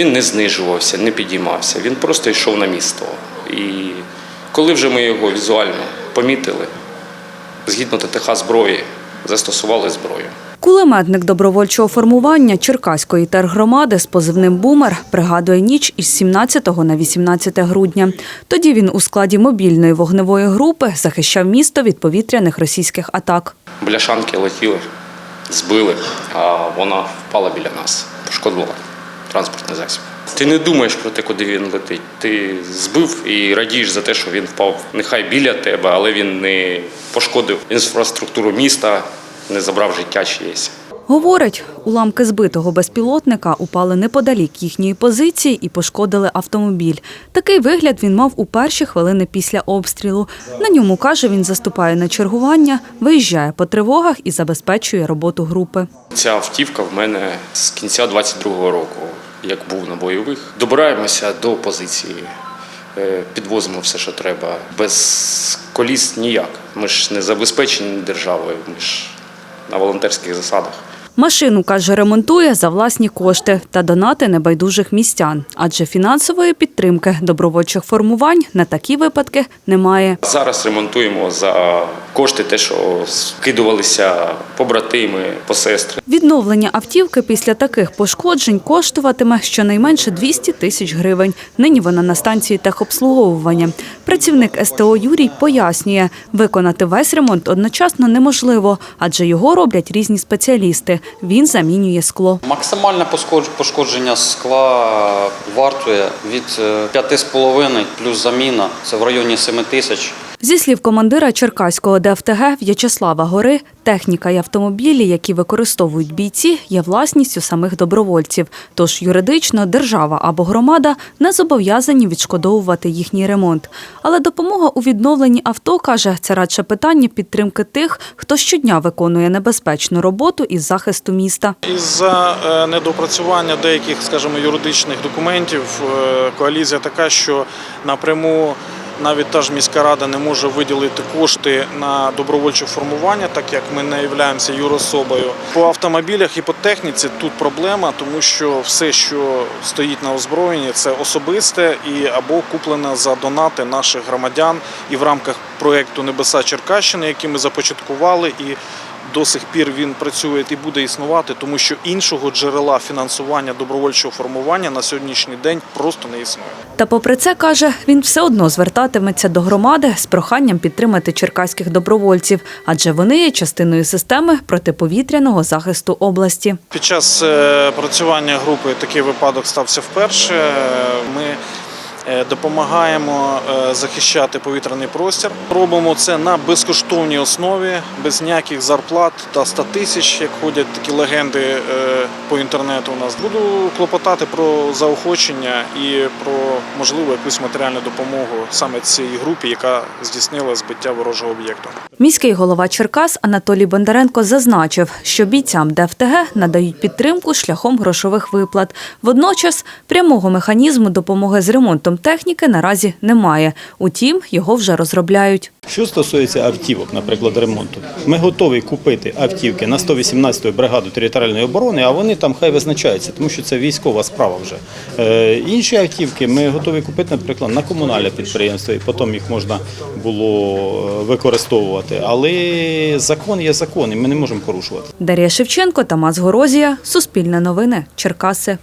Він не знижувався, не підіймався. Він просто йшов на місто. І коли вже ми його візуально помітили, згідно ТТХ зброї, застосували зброю. Кулеметник добровольчого формування Черкаської тергромади з позивним Бумер пригадує ніч із 17 на 18 грудня. Тоді він у складі мобільної вогневої групи захищав місто від повітряних російських атак. Бляшанки летіли, збили, а вона впала біля нас, пошкодила транспортний засіб. Ти не думаєш про те, куди він летить. Ти збив і радієш за те, що він впав нехай біля тебе, але він не пошкодив інфраструктуру міста, не забрав життя чиєсь. Говорить, уламки збитого безпілотника упали неподалік їхньої позиції і пошкодили автомобіль. Такий вигляд він мав у перші хвилини після обстрілу. На ньому, каже, він заступає на чергування, виїжджає по тривогах і забезпечує роботу групи. Ця автівка в мене з кінця 22-го року, як був на бойових. Добираємося до позиції, е, підвозимо все, що треба. Без коліс ніяк. Ми ж не забезпечені державою, ми ж на волонтерських засадах. Машину, каже, ремонтує за власні кошти та донати небайдужих містян, адже фінансової підтримки добровольчих формувань на такі випадки немає. Зараз ремонтуємо за кошти, те, що скидувалися побратими, посестри. Відновлення автівки після таких пошкоджень коштуватиме щонайменше 200 тисяч гривень. Нині вона на станції техобслуговування. Працівник СТО Юрій пояснює, виконати весь ремонт одночасно неможливо, адже його роблять різні спеціалісти. Він замінює скло. Максимальне пошкодження скла вартує від е, 5,5 плюс заміна. Це в районі 7 тисяч. Зі слів командира Черкаського ДФТГ В'ячеслава Гори, техніка і автомобілі, які використовують бійці, є власністю самих добровольців. Тож юридично держава або громада не зобов'язані відшкодовувати їхній ремонт. Але допомога у відновленні авто каже, це радше питання підтримки тих, хто щодня виконує небезпечну роботу із захисту міста. Із-за е, недопрацювання деяких, скажімо, юридичних документів е, коалізія така, що напряму навіть та ж міська рада не може виділити кошти на добровольче формування, так як ми не являємося юрособою. По автомобілях і по техніці тут проблема, тому що все, що стоїть на озброєнні, це особисте і або куплене за донати наших громадян і в рамках проєкту Небеса Черкащини, який ми започаткували і до сих пір він працює і буде існувати, тому що іншого джерела фінансування добровольчого формування на сьогоднішній день просто не існує. Та попри це, каже, він все одно звертатиметься до громади з проханням підтримати черкаських добровольців, адже вони є частиною системи протиповітряного захисту області. Під час е, працювання групи такий випадок стався вперше. Ми допомагаємо е, захищати повітряний простір. Робимо це на безкоштовній основі, без ніяких зарплат та 100 тисяч, як ходять такі легенди е, по інтернету. У нас буду клопотати про заохочення і про можливу якусь матеріальну допомогу саме цій групі, яка здійснила збиття ворожого об'єкту. Міський голова Черкас Анатолій Бондаренко зазначив, що бійцям ДФТГ надають підтримку шляхом грошових виплат. Водночас прямого механізму допомоги з ремонтом техніки наразі немає. Утім, його вже розробляють. Що стосується автівок, наприклад, ремонту, ми готові купити автівки на 118-ю бригаду територіальної оборони, а вони там хай визначаються, тому що це військова справа вже. Е, інші автівки ми готові купити, наприклад, на комунальне підприємство, і потім їх можна було е, використовувати. Але закон є закон, і ми не можемо порушувати. Дар'я Шевченко, Тамас Горозія, Суспільне новини, Черкаси.